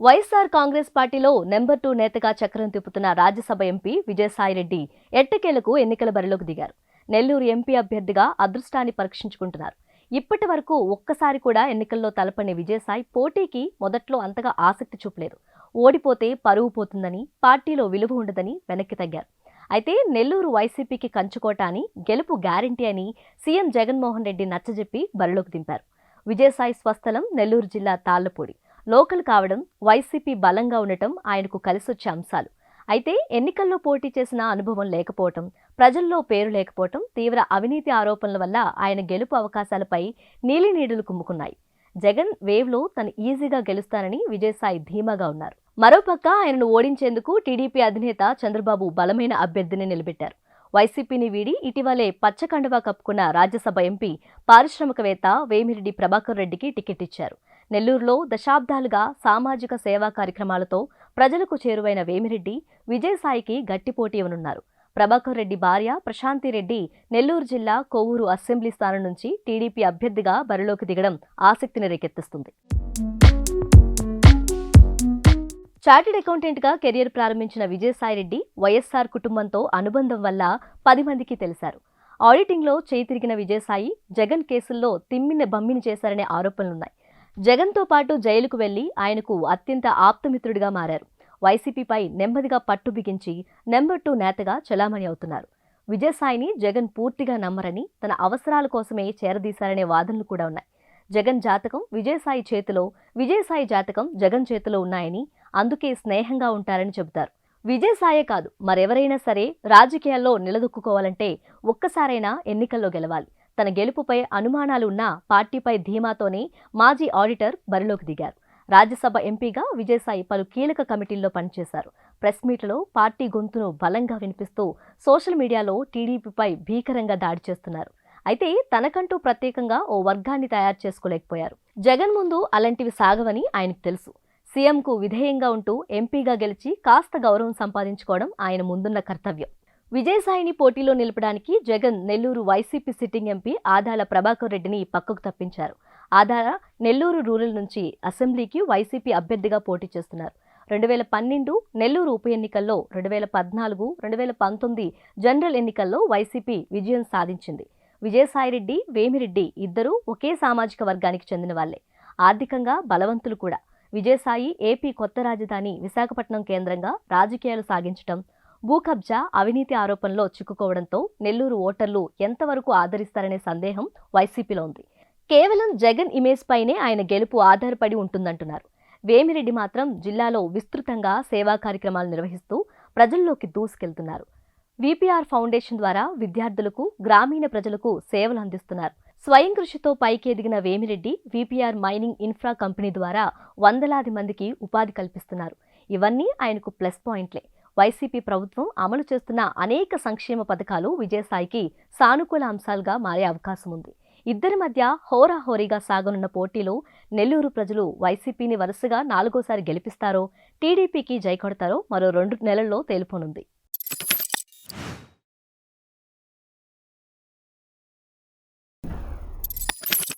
వైఎస్ఆర్ కాంగ్రెస్ పార్టీలో number two నేతగా చక్రం తిప్పుతున్న రాజ్యసభ ఎంపీ విజయసాయిరెడ్డి ఎట్టకేలకు ఎన్నికల బరిలోకి దిగారు. నెల్లూరు ఎంపీ అభ్యర్థిగా అదృష్టాన్ని పరీక్షించుకుంటున్నారు. ఇప్పటి వరకు ఒక్కసారి కూడా ఎన్నికల్లో తలపని విజయసాయి పోటీకి మొదట్లో అంతగా ఆసక్తి చూపలేదు. ఓడిపోతే పరువు పోతుందని పార్టీలో విలువ ఉండదని వెనక్కి తగ్గారు. అయితే నెల్లూరు వైసీపీకి కంచుకోట అని గెలుపు గ్యారంటీ అని సీఎం జగన్మోహన్ రెడ్డి నచ్చజెప్పి బరిలోకి దింపారు. విజయసాయి స్వస్థలం నెల్లూరు జిల్లా తాళ్ళపూడి. లోకల్ కావడం వైసీపీ బలంగా ఉండటం ఆయనకు కలిసొచ్చే అంశాలు. అయితే ఎన్నికల్లో పోటీ చేసిన అనుభవం లేకపోవటం ప్రజల్లో పేరు లేకపోవటం తీవ్ర అవినీతి ఆరోపణల వల్ల ఆయన గెలుపు అవకాశాలపై నీలినీడలు కుమ్ముకున్నాయి. జగన్ వేవ్లో తను ఈజీగా గెలుస్తానని విజయసాయి ధీమాగా ఉన్నారు. మరోపక్క ఆయనను ఓడించేందుకు టీడీపీ అధినేత చంద్రబాబు బలమైన అభ్యర్థిని నిలబెట్టారు. వైసీపీని వీడి ఇటీవలే పచ్చకండువా కప్పుకున్న రాజ్యసభ ఎంపీ పారిశ్రామికవేత్త వేమిరెడ్డి ప్రభాకర్ రెడ్డికి టికెట్ ఇచ్చారు. నెల్లూరులో దశాబ్దాలుగా సామాజిక సేవా కార్యక్రమాలతో ప్రజలకు చేరువైన వేమిరెడ్డి విజయసాయికి గట్టిపోటీ ఇవ్వనున్నారు ప్రభాకర్ రెడ్డి భార్య ప్రశాంతి రెడ్డి నెల్లూరు జిల్లా కొవ్వూరు అసెంబ్లీ స్థానం నుంచి టీడీపీ అభ్యర్థిగా బరిలోకి దిగడం ఆసక్తిని రేకెత్తిస్తుంది. చార్టెడ్ అకౌంటెంట్గా కెరియర్ ప్రారంభించిన విజయసాయిరెడ్డి వైఎస్ఆర్ కుటుంబంతో అనుబంధం వల్ల పది మందికి తెలిశారు. ఆడిటింగ్లో చేయి తిరిగిన విజయసాయి జగన్ కేసుల్లో తిమ్మిన బమ్మిని చేశారనే ఆరోపణలున్నాయి. జగన్తో పాటు జైలుకు వెళ్ళి ఆయనకు అత్యంత ఆప్తమిత్రుడిగా మారారు. వైసీపీపై నెమ్మదిగా పట్టు బిగించి నెంబర్ టూ నేతగా చలామణి అవుతున్నారు. విజయసాయిని జగన్ పూర్తిగా నమ్మరని తన అవసరాల కోసమే చేరదీశారనే వాదనలు కూడా ఉన్నాయి. జగన్ జాతకం విజయసాయి చేతిలో విజయసాయి జాతకం జగన్ చేతిలో ఉన్నాయని అందుకే స్నేహంగా ఉంటారని చెబుతారు. విజయసాయే కాదు మరెవరైనా సరే రాజకీయాల్లో నిలదొక్కుకోవాలంటే ఒక్కసారైనా ఎన్నికల్లో గెలవాలి. తన గెలుపుపై అనుమానాలు ఉన్నా పార్టీపై ధీమాతోనే మాజీ ఆడిటర్ బరిలోకి దిగారు. రాజ్యసభ ఎంపీగా విజయసాయి పలు కీలక కమిటీల్లో పనిచేశారు. ప్రెస్ మీట్లలో పార్టీ గొంతును బలంగా వినిపిస్తూ సోషల్ మీడియాలో టీడీపీపై భీకరంగా దాడి చేస్తున్నారు. అయితే తనకంటూ ప్రత్యేకంగా ఓ వర్గాన్ని తయారు చేసుకోలేకపోయారు. జగన్ ముందు అలాంటివి సాగవని ఆయనకు తెలుసు. సీఎంకు విధేయంగా ఉంటూ ఎంపీగా గెలిచి కాస్త గౌరవం సంపాదించుకోవడం ఆయన ముందున్న కర్తవ్యం. విజయసాయిని పోటీలో నిలపడానికి Jagan Nellore YCP sitting MP Adala Prabhakar రెడ్డిని పక్కకు తప్పించారు. ఆదాల నెల్లూరు రూరల్ నుంచి అసెంబ్లీకి వైసీపీ అభ్యర్థిగా పోటీ చేస్తున్నారు. రెండు వేల పన్నెండు నెల్లూరు ఉప ఎన్నికల్లో రెండు వేల పద్నాలుగు రెండు వేల పంతొమ్మిది జనరల్ ఎన్నికల్లో వైసీపీ విజయం సాధించింది. విజయసాయిరెడ్డి వేమిరెడ్డి ఇద్దరూ ఒకే సామాజిక వర్గానికి చెందిన వాళ్ళే ఆర్థికంగా బలవంతులు కూడా. విజయసాయి ఏపీ కొత్త రాజధాని విశాఖపట్నం కేంద్రంగా రాజకీయాలు సాగించటం భూ కబ్జా అవినీతి ఆరోపణలో చిక్కుకోవడంతో నెల్లూరు ఓటర్లు ఎంతవరకు ఆదరిస్తారనే సందేహం వైసీపీలో ఉంది. కేవలం జగన్ ఇమేజ్ పైనే ఆయన గెలుపు ఆధారపడి ఉంటుందంటున్నారు. వేమిరెడ్డి మాత్రం జిల్లాలో విస్తృతంగా సేవా కార్యక్రమాలు నిర్వహిస్తూ ప్రజల్లోకి దూసుకెళ్తున్నారు. విపిఆర్ ఫౌండేషన్ ద్వారా విద్యార్థులకు గ్రామీణ ప్రజలకు సేవలు అందిస్తున్నారు. స్వయం కృషితో పైకి ఎదిగిన Vemireddy VPR mining infra company ద్వారా వందలాది మందికి ఉపాధి కల్పిస్తున్నారు. ఇవన్నీ ఆయనకు ప్లస్ పాయింట్లే. వైసీపీ ప్రభుత్వం అమలు చేస్తున్న అనేక సంక్షేమ పథకాలు విజయసాయికి సానుకూల అంశాలుగా మారే అవకాశం ఉంది. ఇద్దరి మధ్య హోరాహోరీగా సాగనున్న పోటీలో నెల్లూరు ప్రజలు వైసీపీని వరుసగా నాలుగోసారి గెలిపిస్తారో టీడీపీకి జై కొడతారో మరో రెండు నెలల్లో తేలిపోనుంది.